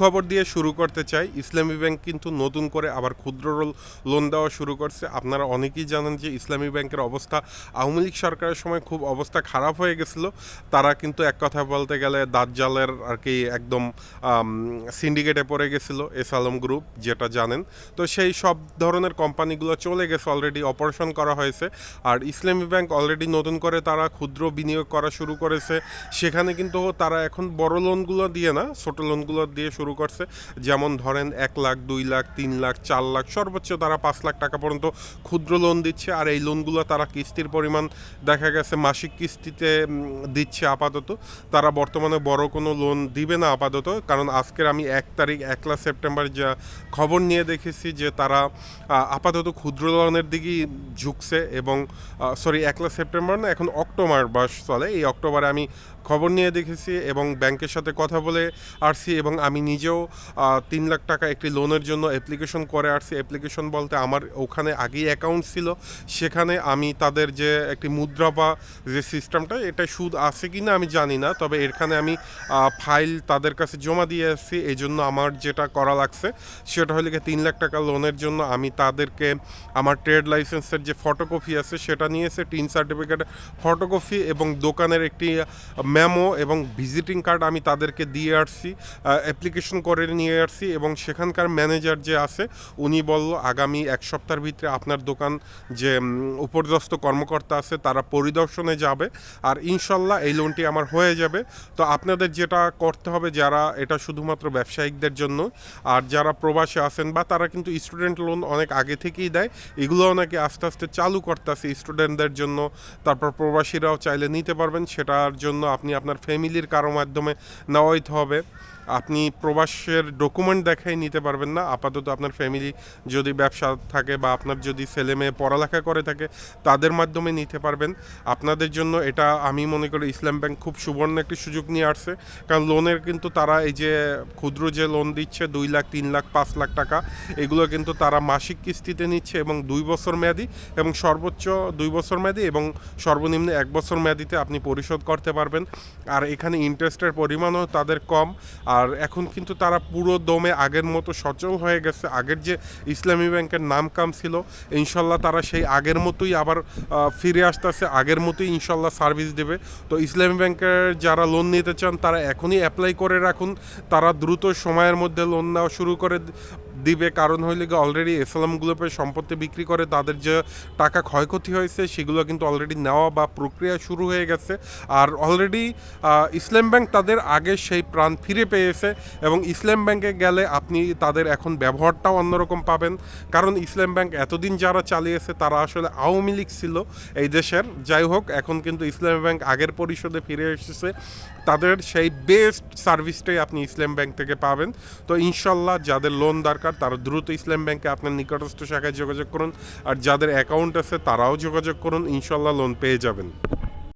খবর দিয়ে শুরু করতে চাই। ইসলামী ব্যাংক কিন্তু নতুন করে আবার ক্ষুদ্র লোন দেওয়া শুরু করছে। আপনারা অনেকেই জানেন যে ইসলামী ব্যাংকের অবস্থা, আওয়ামী লীগ সরকারের সময় খুব অবস্থা খারাপ হয়ে গেছিল। তারা কিন্তু এক কথা বলতে গেলে দাজ্জালের আর কি একদম সিন্ডিকেটে পড়ে গেছিল, এস আলম গ্রুপ যেটা জানেন। তো সেই সব ধরনের কোম্পানিগুলো চলে গেছে অলরেডি অপারেশন করা হয়েছে। আর ইসলামী ব্যাংক অলরেডি নতুন করে তারা ক্ষুদ্র বিনিয়োগ করা শুরু করেছে। সেখানে কিন্তু তারা এখন বড় লোনগুলো দিয়ে না, ছোটো লোনগুলো দিয়ে শুরু করছে। যেমন ধরেন এক লাখ, দুই লাখ, তিন লাখ, চার লাখ, সর্বোচ্চ তারা পাঁচ লাখ টাকা পর্যন্ত ক্ষুদ্র লোন দিচ্ছে। আর এই লোনগুলো তারা কিস্তির পরিমাণ দেখা গেছে মাসিক কিস্তিতে দিচ্ছে আপাতত। তারা বর্তমানে বড় কোনো লোন দিবে না আপাতত। কারণ আজকের আমি এক তারিখ, একলা সেপ্টেম্বর যা খবর নিয়ে দেখেছি যে তারা আপাতত ক্ষুদ্র লোনের দিকেই ঝুঁকছে এবং সরি একলা সেপ্টেম্বর না, এখন অক্টোবর মাস চলে। এই অক্টোবরে আমি খবর নিয়ে দেখেছি এবং ব্যাংকের সাথে কথা বলে আসছি এবং আমি নিজেও তিন লাখ টাকা একটি লোনের জন্য অ্যাপ্লিকেশন করে আসছি। অ্যাপ্লিকেশন বলতে আমার ওখানে আগেই অ্যাকাউন্ট ছিল। সেখানে আমি তাদের যে একটি মুদ্রা বা যে সিস্টেমটা এটা সুদ আছে কি না আমি জানি না। তবে এখানে আমি ফাইল তাদের কাছে জমা দিয়ে আসছি। এই জন্য আমার যেটা করা লাগছে, সেটা হলে গিয়ে তিন লাখ টাকা লোনের জন্য আমি তাদেরকে আমার ট্রেড লাইসেন্সের যে ফটোকপি আছে, সেটা নিয়েছে টিন সার্টিফিকেট ফটোকপি এবং দোকানের একটি মেমো এবং ভিজিটিং কার্ড আমি তাদেরকে দিয়ে আসছি। অ্যাপ্লিকেশন করে নিয়ে আসছি এবং সেখানকার ম্যানেজার যে আছে, উনি বলল, আগামী এক সপ্তাহের ভিতরে আপনার দোকান যে উপরদস্ত কর্মকর্তা আছে, তারা পরিদর্শনে যাবে আর ইনশাল্লাহ এই লোনটি আমার হয়ে যাবে। তো আপনাদের যেটা করতে হবে, যারা এটা শুধুমাত্র ব্যবসায়িকদের জন্য, আর যারা প্রবাসী আছেন বা তারা কিন্তু স্টুডেন্ট লোন অনেক আগে থেকেই দেয়, এগুলোও নাকি আস্তে আস্তে চালু করতেছে স্টুডেন্টদের জন্য। তারপর প্রবাসীরাও চাইলে নিতে পারবেন, সেটার জন্য আপনি আপনার ফ্যামিলির কারও মাধ্যমে নেওয়াই হবে। আপনি প্রবাসের ডকুমেন্ট দেখাই নিতে পারবেন না। আপাতত আপনার ফ্যামিলি যদি ব্যবসা থাকে বা আপনার যদি ছেলে মেয়ে পড়ালেখা করে থাকে, তাদের মাধ্যমে নিতে পারবেন। আপনাদের জন্য এটা আমি মনে করি ইসলাম ব্যাংক খুব সুবর্ণ একটি সুযোগ নিয়ে আসছে। কারণ লোনের কিন্তু তারা এই যে ক্ষুদ্র যে লোন দিচ্ছে, দুই লাখ, তিন লাখ, পাঁচ লাখ টাকা, এগুলো কিন্তু তারা মাসিক কিস্তিতে নিচ্ছে এবং দুই বছর মেয়াদি এবং সর্বোচ্চ দুই বছর মেয়াদি এবং সর্বনিম্ন এক বছর মেয়াদিতে আপনি পরিশোধ করতে পারবেন। আর এখানে ইন্টারেস্টের পরিমাণও তাদের কম। আর এখন কিন্তু তারা পুরো দমে আগের মতো সচল হয়ে গেছে। আগের যে ইসলামী ব্যাংকের নাম কাম ছিল, ইনশাল্লাহ তারা সেই আগের মতোই আবার ফিরে আসতেছে। আগের মতোই ইনশাল্লাহ সার্ভিস দেবে। তো ইসলামী ব্যাংকের যারা লোন নিতে চান, তারা এখনই অ্যাপ্লাই করে রাখুন। তারা দ্রুত সময়ের মধ্যে লোন নেওয়া শুরু করে দিবে। কারণ হইলে অলরেডি এসএলএম গ্রুপের সম্পত্তি বিক্রি করে, তাদের যে টাকা ক্ষয়ক্ষতি হয়েছে, সেগুলো কিন্তু অলরেডি নেওয়া বা প্রক্রিয়া শুরু হয়ে গেছে। আর অলরেডি ইসলাম ব্যাংক তাদের আগে সেই প্রাণ ফিরে পেয়েছে এবং ইসলাম ব্যাংকে গেলে আপনি তাদের এখন ব্যবহারটাও অন্যরকম পাবেন। কারণ ইসলাম ব্যাংক এতদিন যারা চালিয়েছে, তারা আসলে আওয়ামী লীগ ছিল এই দেশের। যাই হোক, এখন কিন্তু ইসলাম ব্যাংক আগের পরিষদে ফিরে এসেছে। তাদের সেই বেস্ট সার্ভিসটাই আপনি ইসলাম ব্যাংক থেকে পাবেন। তো ইনশাল্লাহ যাদের লোন দরকার তারা দ্রুত ইসলাম ব্যাংকে আপনার নিকটস্থ শাখায় যোগাযোগ করুন। আর যাদের অ্যাকাউন্ট আছে, তারাও যোগাযোগ করুন। ইনশাল্লাহ লোন পেয়ে যাবেন।